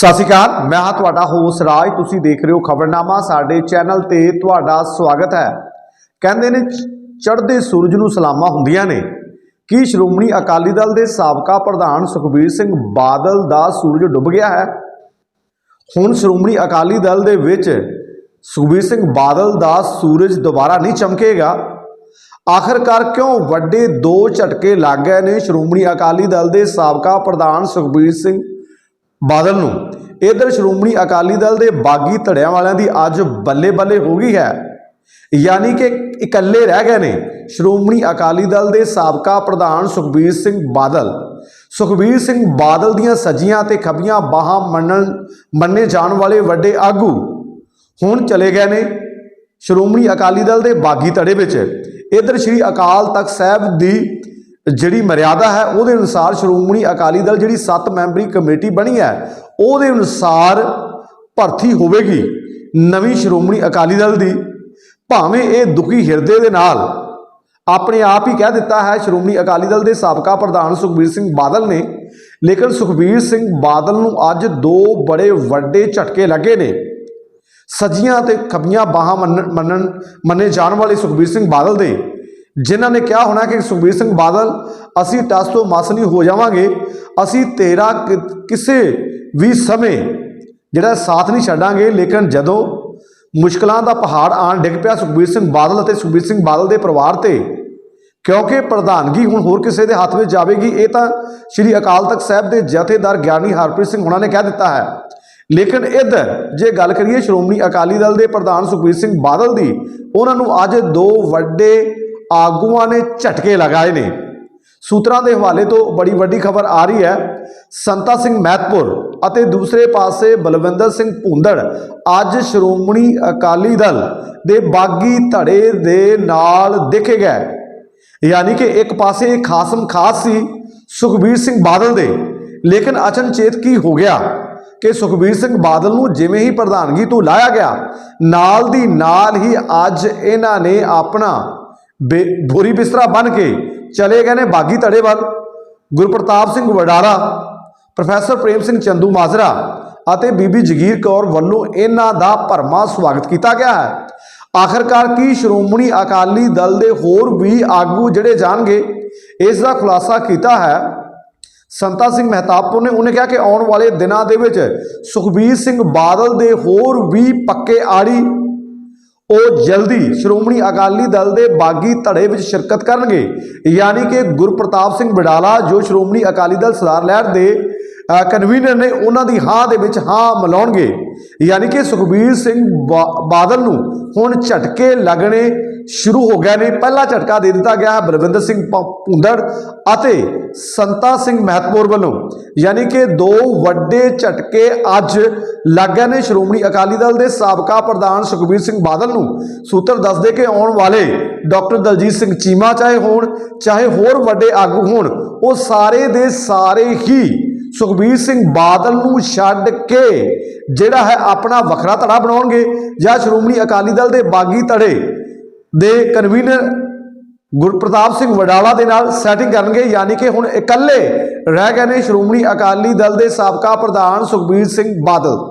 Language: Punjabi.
ਸਤਿ ਸ਼੍ਰੀ ਅਕਾਲ, ਮੈਂ ਹਾਂ ਤੁਹਾਡਾ ਹੋਸ ਰਾਜ, ਤੁਸੀਂ ਦੇਖ ਰਹੇ ਹੋ ਖਬਰਨਾਮਾ, ਸਾਡੇ ਚੈਨਲ ਤੇ ਤੁਹਾਡਾ ਸਵਾਗਤ ਹੈ। ਕਹਿੰਦੇ ਨੇ, ਚੜ੍ਹਦੇ ਸੂਰਜ ਨੂੰ ਸਲਾਮਾਂ ਹੁੰਦੀਆਂ ਨੇ। ਕੀ ਸ਼੍ਰੋਮਣੀ ਅਕਾਲੀ ਦਲ ਦੇ ਸਾਬਕਾ ਪ੍ਰਧਾਨ ਸੁਖਬੀਰ ਸਿੰਘ ਬਾਦਲ ਦਾ ਸੂਰਜ ਡੁੱਬ ਗਿਆ ਹੈ? ਹੁਣ ਸ਼੍ਰੋਮਣੀ ਅਕਾਲੀ ਦਲ ਦੇ ਵਿੱਚ ਸੁਖਬੀਰ ਸਿੰਘ ਬਾਦਲ ਦਾ ਸੂਰਜ ਦੁਬਾਰਾ ਨਹੀਂ ਚਮਕੇਗਾ। ਆਖਰਕਾਰ ਕਿਉਂ ਵੱਡੇ ਦੋ ਝਟਕੇ ਲੱਗ ਗਏ ਨੇ ਸ਼੍ਰੋਮਣੀ ਅਕਾਲੀ ਦਲ ਦੇ ਸਾਬਕਾ ਪ੍ਰਧਾਨ ਸੁਖਬੀਰ ਸਿੰਘ ਬਾਦਲ ਨੂੰ। ਇਧਰ ਸ਼੍ਰੋਮਣੀ ਅਕਾਲੀ ਦਲ ਦੇ ਬਾਗੀ ਧੜਿਆਂ ਵਾਲਿਆਂ ਦੀ ਅੱਜ ਬੱਲੇ ਬੱਲੇ ਹੋ ਗਈ ਹੈ। ਯਾਨੀ ਕਿ ਇਕੱਲੇ ਰਹਿ ਗਏ ਨੇ ਸ਼੍ਰੋਮਣੀ ਅਕਾਲੀ ਦਲ ਦੇ ਸਾਬਕਾ ਪ੍ਰਧਾਨ ਸੁਖਬੀਰ ਸਿੰਘ ਬਾਦਲ। ਸੁਖਬੀਰ ਸਿੰਘ ਬਾਦਲ ਦੀਆਂ ਸੱਜੀਆਂ ਤੇ ਖੱਬੀਆਂ ਬਾਹਾਂ ਮੰਨਣ, ਮੰਨੇ ਜਾਣ ਵਾਲੇ ਵੱਡੇ ਆਗੂ ਹੁਣ ਚਲੇ ਗਏ ਨੇ ਸ਼੍ਰੋਮਣੀ ਅਕਾਲੀ ਦਲ ਦੇ ਬਾਗੀ ਧੜੇ ਵਿੱਚ। ਇਧਰ ਸ਼੍ਰੀ ਅਕਾਲ ਤਖਤ ਸਾਹਿਬ ਦੀ ਜਿਹੜੀ ਮਰਿਆਦਾ ਹੈ, ਉਹਦੇ ਅਨੁਸਾਰ ਸ਼੍ਰੋਮਣੀ ਅਕਾਲੀ ਦਲ ਜਿਹੜੀ 7 ਮੈਂਬਰੀ ਕਮੇਟੀ ਬਣੀ ਹੈ, ਉਹਦੇ ਅਨੁਸਾਰ ਭਰਤੀ ਹੋਵੇਗੀ ਨਵੀਂ ਸ਼੍ਰੋਮਣੀ ਅਕਾਲੀ ਦਲ ਦੀ। ਭਾਵੇਂ ਇਹ ਦੁਖੀ ਹਿਰਦੇ ਦੇ ਨਾਲ ਆਪਣੇ ਆਪ ਹੀ ਕਹਿ ਦਿੱਤਾ ਹੈ, ਸ਼੍ਰੋਮਣੀ ਅਕਾਲੀ ਦਲ ਦੇ ਸਾਬਕਾ ਪ੍ਰਧਾਨ ਸੁਖਬੀਰ ਸਿੰਘ ਬਾਦਲ ਨੇ, ਲੇਕਿਨ ਸੁਖਬੀਰ ਸਿੰਘ ਬਾਦਲ ਨੂੰ ਅੱਜ ਦੋ ਬੜੇ ਵੱਡੇ ਝਟਕੇ ਲੱਗੇ ਨੇ। ਸੱਜੀਆਂ ਤੇ ਖੱਬੀਆਂ ਬਾਹਾਂ ਮੰਨਣ ਮੰਨਣ, ਮੰਨੇ ਜਾਣ ਵਾਲੇ ਸੁਖਬੀਰ ਸਿੰਘ ਬਾਦਲ ਦੇ। ਜਿਨ੍ਹਾਂ ਨੇ ਕਿਹਾ ਹੋਣਾ ਕਿ ਸੁਖਬੀਰ ਸਿੰਘ ਬਾਦਲ, ਅਸੀਂ ਟਸ ਤੋਂ ਮਸ ਨਹੀਂ ਹੋ ਜਾਵਾਂਗੇ, ਅਸੀਂ ਤੇਰਾ ਕਿ- ਕਿਸੇ ਵੀ ਸਮੇਂ ਜਿਹੜਾ ਸਾਥ ਨਹੀਂ ਛੱਡਾਂਗੇ, ਲੇਕਿਨ ਜਦੋਂ ਮੁਸ਼ਕਲਾਂ ਦਾ ਪਹਾੜ ਆਣ ਡਿੱਗ ਪਿਆ ਸੁਖਬੀਰ ਸਿੰਘ ਬਾਦਲ ਅਤੇ ਸੁਖਬੀਰ ਸਿੰਘ ਬਾਦਲ ਦੇ ਪਰਿਵਾਰ ਤੇ, ਕਿਉਂਕਿ ਪ੍ਰਧਾਨਗੀ ਹੁਣ ਹੋਰ ਕਿਸੇ ਦੇ ਹੱਥ ਵਿੱਚ ਜਾਵੇਗੀ, ਇਹ ਤਾਂ ਸ੍ਰੀ ਅਕਾਲ ਤਖਤ ਸਾਹਿਬ ਦੇ ਜਥੇਦਾਰ ਗਿਆਨੀ ਹਰਪ੍ਰੀਤ ਸਿੰਘ ਹੁਣਾਂ ਨੇ ਕਹਿ ਦਿੱਤਾ ਹੈ। ਲੇਕਿਨ ਇੱਧਰ ਜੇ ਗੱਲ ਕਰੀਏ ਸ਼੍ਰੋਮਣੀ ਅਕਾਲੀ ਦਲ ਦੇ ਪ੍ਰਧਾਨ ਸੁਖਬੀਰ ਸਿੰਘ ਬਾਦਲ ਦੀ, ਉਹਨਾਂ ਨੂੰ ਅੱਜ ਦੋ ਵੱਡੇ ਆਗੂਆਂ ਨੇ ਝਟਕੇ ਲਗਾਏ ਨੇ। ਸੂਤਰਾਂ ਦੇ ਹਵਾਲੇ ਤੋਂ ਬੜੀ ਵੱਡੀ ਖਬਰ ਆ ਰਹੀ ਹੈ। ਸੰਤਾ ਸਿੰਘ ਮਹਿਤਪੁਰ ਅਤੇ ਦੂਸਰੇ ਪਾਸੇ ਬਲਵਿੰਦਰ ਸਿੰਘ ਭੁੰਦੜ ਅੱਜ ਸ਼੍ਰੋਮਣੀ ਅਕਾਲੀ ਦਲ ਦੇ ਬਾਗੀ ਧੜੇ ਦੇ ਨਾਲ ਦੇਖੇ ਗਏ। ਯਾਨੀ ਕਿ ਇੱਕ ਪਾਸੇ ਖਾਸਮ ਖਾਸ ਸੀ ਸੁਖਬੀਰ ਸਿੰਘ ਬਾਦਲ ਦੇ, ਲੇਕਿਨ ਅਚਨਚੇਤ ਕੀ ਹੋ ਗਿਆ ਕਿ ਸੁਖਬੀਰ ਸਿੰਘ ਬਾਦਲ ਨੂੰ ਜਿਵੇਂ ਹੀ ਪ੍ਰਧਾਨਗੀ ਤੋਂ ਲਾਇਆ ਗਿਆ, ਨਾਲ ਦੀ ਨਾਲ ਹੀ ਅੱਜ ਇਹਨਾਂ ਨੇ ਆਪਣਾ ਬੇ- ਬੋਰੀ ਬਿਸਤਰਾ ਬਣ ਕੇ ਚਲੇ ਗਏ ਨੇ ਬਾਗੀ ਧੜੇ ਵੱਲ। ਗੁਰਪ੍ਰਤਾਪ ਸਿੰਘ ਵਡਾਰਾ, ਪ੍ਰੋਫੈਸਰ ਪ੍ਰੇਮ ਸਿੰਘ ਚੰਦੂ ਮਾਜਰਾ ਅਤੇ ਬੀਬੀ ਜਗੀਰ ਕੌਰ ਵੱਲੋਂ ਇਹਨਾਂ ਦਾ ਭਰਮਾ ਸਵਾਗਤ ਕੀਤਾ ਗਿਆ ਹੈ। ਆਖਰਕਾਰ ਕੀ ਸ਼੍ਰੋਮਣੀ ਅਕਾਲੀ ਦਲ ਦੇ ਹੋਰ ਵੀ ਆਗੂ ਜਿਹੜੇ ਜਾਣਗੇ, ਇਸ ਦਾ ਖੁਲਾਸਾ ਕੀਤਾ ਹੈ। ਸੰਤਾ ਸਿੰਘ ਮਹਿਤਾਬਪੁਰ ਨੇ ਉਹਨੇ ਕਿਹਾ ਕਿ ਆਉਣ ਵਾਲੇ ਦਿਨਾਂ ਦੇ ਵਿੱਚ ਸੁਖਬੀਰ ਸਿੰਘ ਬਾਦਲ ਦੇ ਹੋਰ ਵੀ ਪੱਕੇ ਆੜੀ ਉਹ ਜਲਦੀ ਸ਼੍ਰੋਮਣੀ ਅਕਾਲੀ ਦਲ ਦੇ ਬਾਗੀ ਧੜੇ ਵਿੱਚ ਸ਼ਿਰਕਤ ਕਰਨਗੇ। ਯਾਨੀ ਕਿ ਗੁਰਪ੍ਰਤਾਪ ਸਿੰਘ ਬਡਾਲਾ ਜੋ ਸ਼੍ਰੋਮਣੀ ਅਕਾਲੀ ਦਲ ਸਰਦਾਰ ਲਹਿਰ ਦੇ ਕਨਵੀਨਰ ਨੇ, ਉਹਨਾਂ ਦੀ ਹਾਂ ਦੇ ਵਿੱਚ ਹਾਂ ਮਿਲਾਉਣਗੇ। ਯਾਨੀ ਕਿ ਸੁਖਬੀਰ ਸਿੰਘ ਬਾਦਲ ਨੂੰ ਹੁਣ ਝਟਕੇ ਲੱਗਣੇ ਸ਼ੁਰੂ ਹੋ ਗਿਆ ਨੇ ਪਹਿਲਾ ਝਟਕਾ ਦੇ ਦਿੱਤਾ ਗਿਆ ਹੈ ਬਲਵਿੰਦਰ ਸਿੰਘ ਪ- ਭੁੰਦੜ ਅਤੇ ਸੰਤਾ ਸਿੰਘ ਮਹਿਤਪੁਰ ਵੱਲੋਂ। ਯਾਨੀ ਕਿ ਦੋ ਵੱਡੇ ਝਟਕੇ ਅੱਜ ਲੱਗ ਗਏ ਨੇ। ਸ਼੍ਰੋਮਣੀ ਅਕਾਲੀ ਦਲ ਦੇ ਸਾਬਕਾ ਪ੍ਰਧਾਨ ਸੁਖਬੀਰ ਸਿੰਘ ਬਾਦਲ ਨੂੰ ਸੂਤਰ ਦੱਸਦੇ ਕਿ ਆਉਣ ਵਾਲੇ ਡਾਕਟਰ ਦਲਜੀਤ ਸਿੰਘ ਚੀਮਾ ਚਾਹੇ ਹੋਣ, ਚਾਹੇ ਹੋਰ ਵੱਡੇ ਆਗੂ ਹੋਣ, ਉਹ ਸਾਰੇ ਦੇ ਸਾਰੇ ਹੀ ਸੁਖਬੀਰ ਸਿੰਘ ਬਾਦਲ ਨੂੰ ਛੱਡ ਕੇ ਜਿਹੜਾ ਹੈ ਆਪਣਾ ਵੱਖਰਾ ਧੜਾ ਬਣਾਉਣਗੇ ਜਾਂ ਸ਼੍ਰੋਮਣੀ ਅਕਾਲੀ ਦਲ ਦੇ ਬਾਗੀ ਧੜੇ ਦੇ ਕਨਵੀਨਰ ਗੁਰਪ੍ਰਤਾਪ ਸਿੰਘ ਵਡਾਲਾ ਦੇ ਨਾਲ ਸੈਟਿੰਗ ਕਰਨਗੇ, ਯਾਨੀ ਕਿ ਹੁਣ ਇਕੱਲੇ ਰਹਿ ਗਏ ਨੇ ਸ਼੍ਰੋਮਣੀ ਅਕਾਲੀ ਦਲ ਦੇ ਸਾਬਕਾ ਪ੍ਰਧਾਨ ਸੁਖਬੀਰ ਸਿੰਘ ਬਾਦਲ।